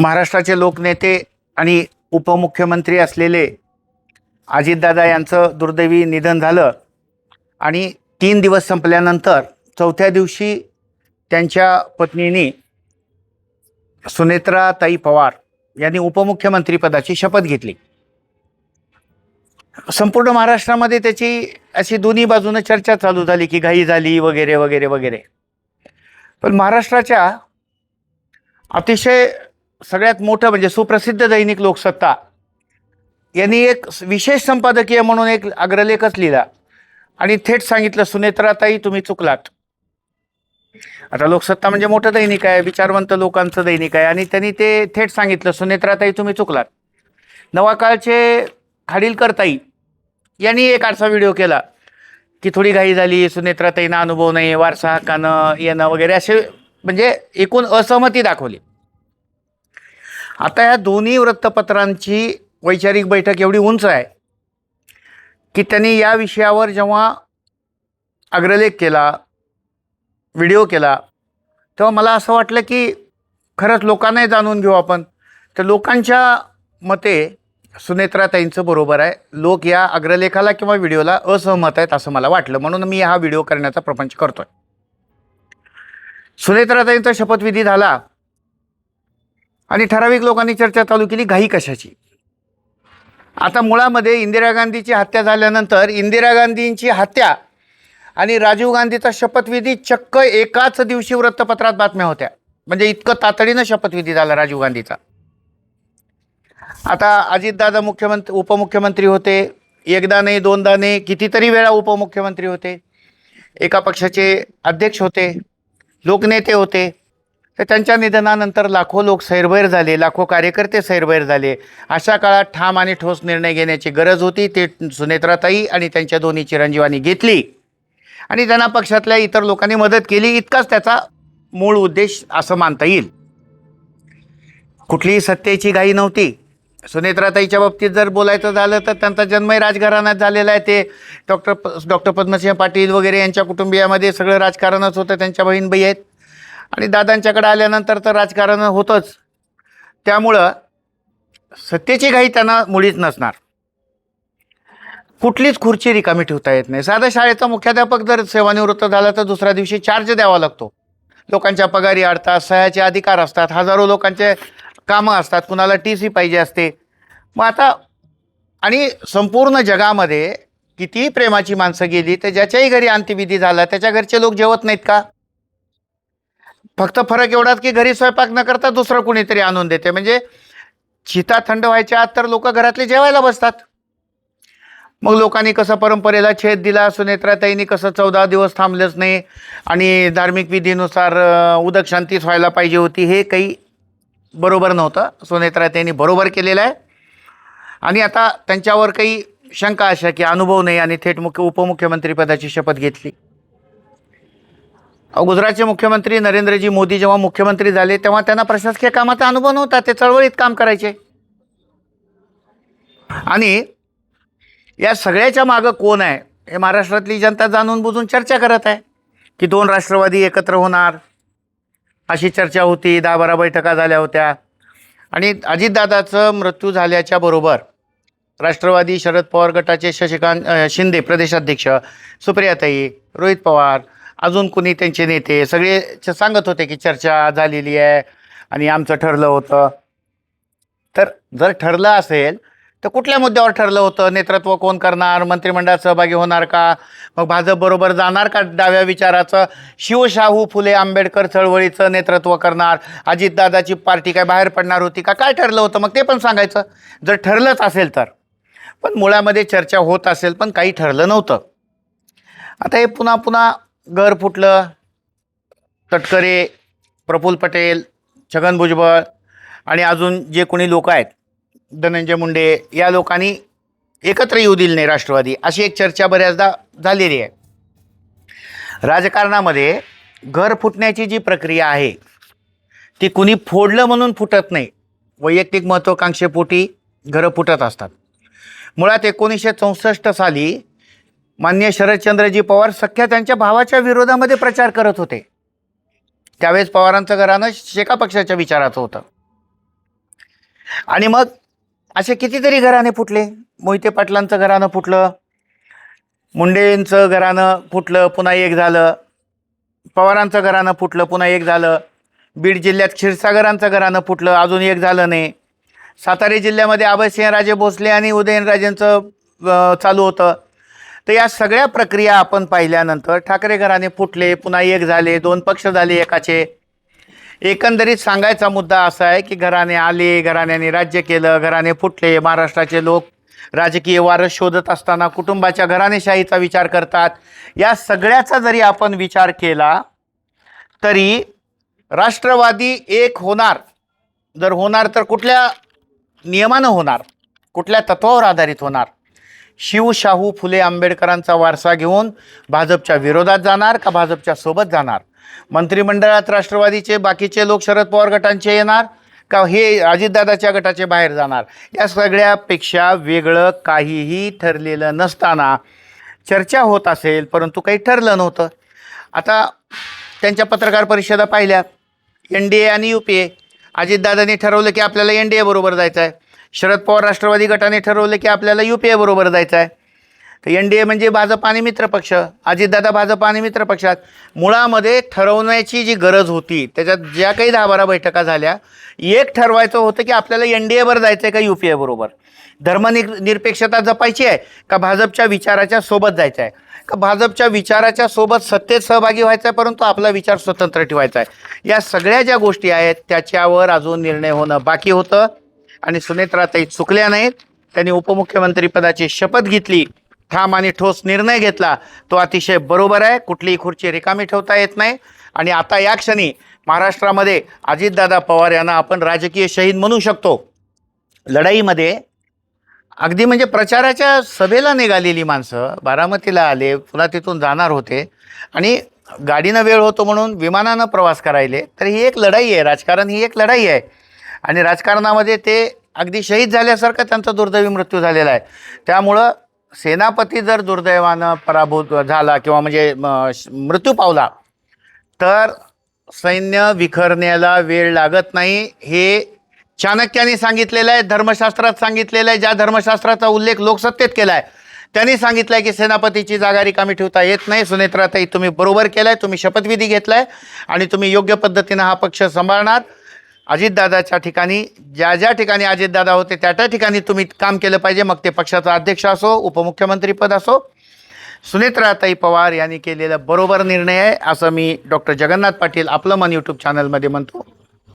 महाराष्ट्राचे लोकनेते आणि उपमुख्यमंत्री असलेले अजितदादा यांचं दुर्दैवी निधन झालं. आणि तीन दिवस संपल्यानंतर चौथ्या दिवशी त्यांच्या पत्नीनी सुनेत्राताई पवार यांनी उपमुख्यमंत्रीपदाची शपथ घेतली. संपूर्ण महाराष्ट्रामध्ये त्याची अशी दोन्ही बाजूनं चर्चा चालू झाली की घाई झाली वगैरे वगैरे वगैरे. पण महाराष्ट्राच्या अतिशय सगळ्यात मोठं म्हणजे सुप्रसिद्ध दैनिक लोकसत्ता. यांनी एक विशेष संपादकीय म्हणून एक अग्रलेखच लिहिला. आणि थेट सांगितलं सुनेत्राताई तुम्ही चुकलात. आता लोकसत्ता म्हणजे मोठं दैनिक आहे विचारवंत लोकांचं दैनिक आहे. आणि त्यांनी ते थेट सांगितलं सुनेत्राताई तुम्ही चुकलात. नवाकाळचे खाडीलकरताई यांनी एक आरसा व्हिडिओ केला की थोडी घाई झाली सुनेत्राताईंना अनुभव नाही वारसा हक्कानं येणं वगैरे असे म्हणजे एकूण असहमती दाखवली. आता या दोन्ही वृत्तपत्रांची वैचारिक बैठक एवढी उंच आहे की त्यांनी या विषयावर जेव्हा अग्रलेख केला व्हिडिओ केला तेव्हा मला असं वाटलं की खरंच लोकांनाही जाणून घेऊ आपण. तर लोकांच्या मते सुनेत्राताईंचं बरोबर आहे. लोक या अग्रलेखाला किंवा व्हिडिओला असहमत आहेत असं मला वाटलं. म्हणून मी हा व्हिडिओ करण्याचा प्रपंच करतोय. सुनेत्राताईंचा शपथविधी झाला. आणि ठराविक लोकांनी चर्चा चालू केली घाई कशाची? आता मुळामध्ये इंदिरा गांधीची हत्या झाल्यानंतर इंदिरा गांधींची हत्या आणि राजीव गांधीचा शपथविधी चक्क एकाच दिवशी वृत्तपत्रात बातम्या होत्या. म्हणजे इतकं तातडीनं शपथविधी झाला राजीव गांधीचा. आता अजितदादा मुख्यमंत्री उपमुख्यमंत्री होते. एकदा नाही दोनदा नाही कितीतरी वेळा उपमुख्यमंत्री होते. एका पक्षाचे अध्यक्ष होते. लोकनेते होते. तर त्यांच्या निधनानंतर लाखो लोक सैरभैर झाले लाखो कार्यकर्ते सैरभैर झाले. अशा काळात ठाम आणि ठोस निर्णय घेण्याची गरज होती. ते सुनेत्राताई आणि त्यांच्या दोन्ही चिरंजीवांनी घेतली. आणि त्यांना पक्षातल्या इतर लोकांनी मदत केली. इतकाच त्याचा मूळ उद्देश असं मानता येईल. कुठलीही सत्तेची घाई नव्हती. सुनेत्राताईच्या बाबतीत जर बोलायचं झालं तर त्यांचा जन्मही राजघराण्यात झालेला आहे. ते डॉक्टर प डॉक्टर पद्मसिंह पाटील वगैरे यांच्या कुटुंबियामध्ये सगळं राजकारणच होतं. त्यांच्या बहीण बाई आहेत. आणि दादांच्याकडे आल्यानंतर तर राजकारण होतंच. त्यामुळं सत्तेची घाई त्यांना मुळीच नसणार. कुठलीच खुर्ची रिकामी ठेवता येत नाही. साध्या शाळेचा मुख्याध्यापक जर सेवानिवृत्त झाला तर दुसऱ्या दिवशी चार्ज द्यावा लागतो. लोकांच्या पगारी अडतात सह्याचे अधिकार असतात हजारो लोकांचे कामं असतात कुणाला टी सी पाहिजे असते. मग आता आणि संपूर्ण जगामध्ये कितीही प्रेमाची माणसं गेली तर ज्याच्याही घरी अंत्यविधी झाला त्याच्या घरचे लोक जेवत नाहीत का? फक्त फरक एवढाच की घरी स्वयंपाक न करता दुसरं कुणीतरी आणून देते. म्हणजे चिता थंड व्हायच्या आत तर लोक घरातले जेवायला बसतात. मग लोकांनी कसं परंपरेला छेद दिला सुनेत्राताईंनी कसं चौदा दिवस थांबलंच नाही आणि धार्मिक विधीनुसार उदक शांतीच व्हायला पाहिजे होती हे काही बरोबर नव्हतं. सुनेत्राताईंनी बरोबर केलेलं आहे. आणि आता त्यांच्यावर काही शंका अशा की अनुभव नाही आणि थेट मुख्य उपमुख्यमंत्रीपदाची शपथ घेतली. गुजरातचे मुख्यमंत्री नरेंद्रजी मोदी जेव्हा मुख्यमंत्री झाले तेव्हा त्यांना प्रशासकीय कामाचा अनुभव नव्हता. ते चळवळीत काम करायचे. आणि या सगळ्याच्या मागं कोण आहे हे महाराष्ट्रातली जनता जाणून बुजून चर्चा करत आहे की दोन राष्ट्रवादी एकत्र होणार अशी चर्चा होती दहा बारा बैठका झाल्या होत्या. आणि अजितदादाचं मृत्यू झाल्याच्या बरोबर राष्ट्रवादी शरद पवार गटाचे शशिकांत शिंदे प्रदेशाध्यक्ष सुप्रियाताई रोहित पवार अजून कुणी त्यांचे नेते सगळे च- सांगत होते की चर्चा झालेली आहे आणि आमचं ठरलं होतं. तर जर ठरलं असेल तर कुठल्या मुद्द्यावर ठरलं होतं? नेतृत्व कोण करणार? मंत्रिमंडळात सहभागी होणार का? मग भाजप बरोबर जाणार का डाव्या विचाराचं? शिवशाहू फुले आंबेडकर चळवळीचं नेतृत्व करणार? अजितदादाची पार्टी काय बाहेर पडणार होती का? काय ठरलं होतं? मग ते पण सांगायचं. जर ठरलंच असेल तर. पण मुळामध्ये चर्चा होत असेल पण काही ठरलं नव्हतं. आता हे पुन्हा पुन्हा घर फुटलं तटकरे प्रफुल्ल पटेल छगन भुजबळ आणि अजून जे कोणी लोक आहेत धनंजय मुंडे या लोकांनी एकत्र येऊ दिली नाही राष्ट्रवादी अशी एक चर्चा बऱ्याचदा झालेली आहे. राजकारणामध्ये घर फुटण्याची जी प्रक्रिया आहे ती कुणी फोडलं म्हणून फुटत नाही. वैयक्तिक महत्त्वाकांक्षेपोटी घरं फुटत असतात. मुळात एकोणीसशे चौसष्ट साली मान्य शरदचंद्रजी पवार सख्या त्यांच्या भावाच्या विरोधामध्ये प्रचार करत होते. त्यावेळेस पवारांचं घराणं शेका पक्षाच्या विचाराचं होतं. आणि मग असे कितीतरी घराणे फुटले. मोहिते पाटलांचं घराणं फुटलं. मुंडेंचं घराणं फुटलं पुन्हा एक झालं. पवारांचं घराणं फुटलं पुन्हा एक झालं. बीड जिल्ह्यात क्षीरसागरांचं घराणं फुटलं अजून एक झालं नाही. सातारा जिल्ह्यामध्ये अभयसिंहराजे भोसले आणि उदयनराजेंचं चालू होतं. तर या सगळ्या प्रक्रिया आपण पाहिल्यानंतर ठाकरे घराने फुटले पुन्हा एक झाले दोन पक्ष झाले एकाचे. एकंदरीत सांगायचा मुद्दा असा आहे की घराणे आले घराण्याने राज्य केलं घराणे फुटले महाराष्ट्राचे लोक राजकीय वारस शोधत असताना कुटुंबाच्या घराणेशाहीचा विचार करतात. या सगळ्याचा जरी आपण विचार केला तरी राष्ट्रवादी एक होणार. जर होणार तर कुठल्या नियमानं होणार? कुठल्या तत्वावर आधारित होणार? शिव शाहू फुले आंबेडकरांचा वारसा घेऊन भाजपच्या विरोधात जाणार का भाजपच्या सोबत जाणार? मंत्रिमंडळात राष्ट्रवादीचे बाकीचे लोक शरद पवार गटांचे येणार का हे अजितदादाच्या गटाचे बाहेर जाणार? या सगळ्यापेक्षा वेगळं काहीही ठरलेलं नसताना चर्चा होत असेल परंतु काही ठरलं नव्हतं. आता त्यांच्या पत्रकार परिषदा पाहिल्या. एन डी ए आणि यू पी ए. अजितदादांनी ठरवलं की आपल्याला एन डी ए बरोबर जायचं आहे शरद पवार राष्ट्रवादी गटाने ठरवलं की आपल्याला यू पी ए बरोबर जायचं आहे. तर एन डी ए म्हणजे भाजप आणि मित्रपक्ष अजितदादा भाजप आणि मित्रपक्षात मुळामध्ये ठरवण्याची जी गरज होती त्याच्यात ज्या काही दहा बारा बैठका झाल्या एक ठरवायचं होतं की आपल्याला एन डी एवर जायचं आहे का यू पी ए बरोबर? धर्मनिर निरपेक्षता जपायची आहे का भाजपच्या विचाराच्या सोबत जायचं आहे का भाजपच्या विचाराच्या सोबत सत्तेत सहभागी व्हायचं आहे परंतु आपला विचार स्वतंत्र ठेवायचा आहे? या सगळ्या ज्या गोष्टी आहेत त्याच्यावर अजून निर्णय होणं बाकी होतं. आणि सुनेत्राताई चुकल्या नाहीत. त्यांनी उपमुख्यमंत्रीपदाची शपथ घेतली. ठाम आणि ठोस निर्णय घेतला. तो अतिशय बरोबर आहे. कुठलीही खुर्ची रिकामी ठेवता येत नाही. आणि आता या क्षणी महाराष्ट्रामध्ये अजितदादा पवार यांना आपण राजकीय शहीद म्हणू शकतो. लढाईमध्ये अगदी म्हणजे प्रचाराच्या सभेला निघालेली माणसं बारामतीला आले पुन्हा तिथून जाणार होते. आणि गाडीनं वेळ होतो म्हणून विमानानं प्रवास करायले. तर ही एक लढाई आहे. राजकारण ही एक लढाई आहे. आणि राजकारणामध्ये ते अगदी शहीद झाल्यासारखं त्यांचा दुर्दैवी मृत्यू झालेला आहे. त्यामुळं सेनापती जर दुर्दैवानं पराभूत झाला किंवा म्हणजे म, श- मृत्यू पावला तर सैन्य विखरण्याला वेळ लागत नाही. हे चाणक्याने सांगितलेलं आहे धर्मशास्त्रात सांगितलेलं आहे. ज्या धर्मशास्त्राचा उल्लेख लोकसत्तेत केला आहे त्यांनी सांगितलं आहे की सेनापतीची जागा रिकामी ठेवता येत नाही. सुनेत्राताई तुम्ही बरोबर केलं आहे तुम्ही शपथविधी घेतला आहे आणि तुम्ही योग्य पद्धतीनं हा पक्ष सांभाळणार. अजितदादाच्या ठिकाणी ज्या ज्या ठिकाणी अजितदादा होते त्या त्या ठिकाणी तुम्ही काम केलं पाहिजे. मग ते पक्षाचा अध्यक्ष असो उपमुख्यमंत्रीपद असो. सुनेत्राताई पवार यांनी केलेला बरोबर निर्णय आहे असं मी डॉक्टर जगन्नाथ पाटील आपलं मन यूट्यूब चॅनलमध्ये म्हणतो.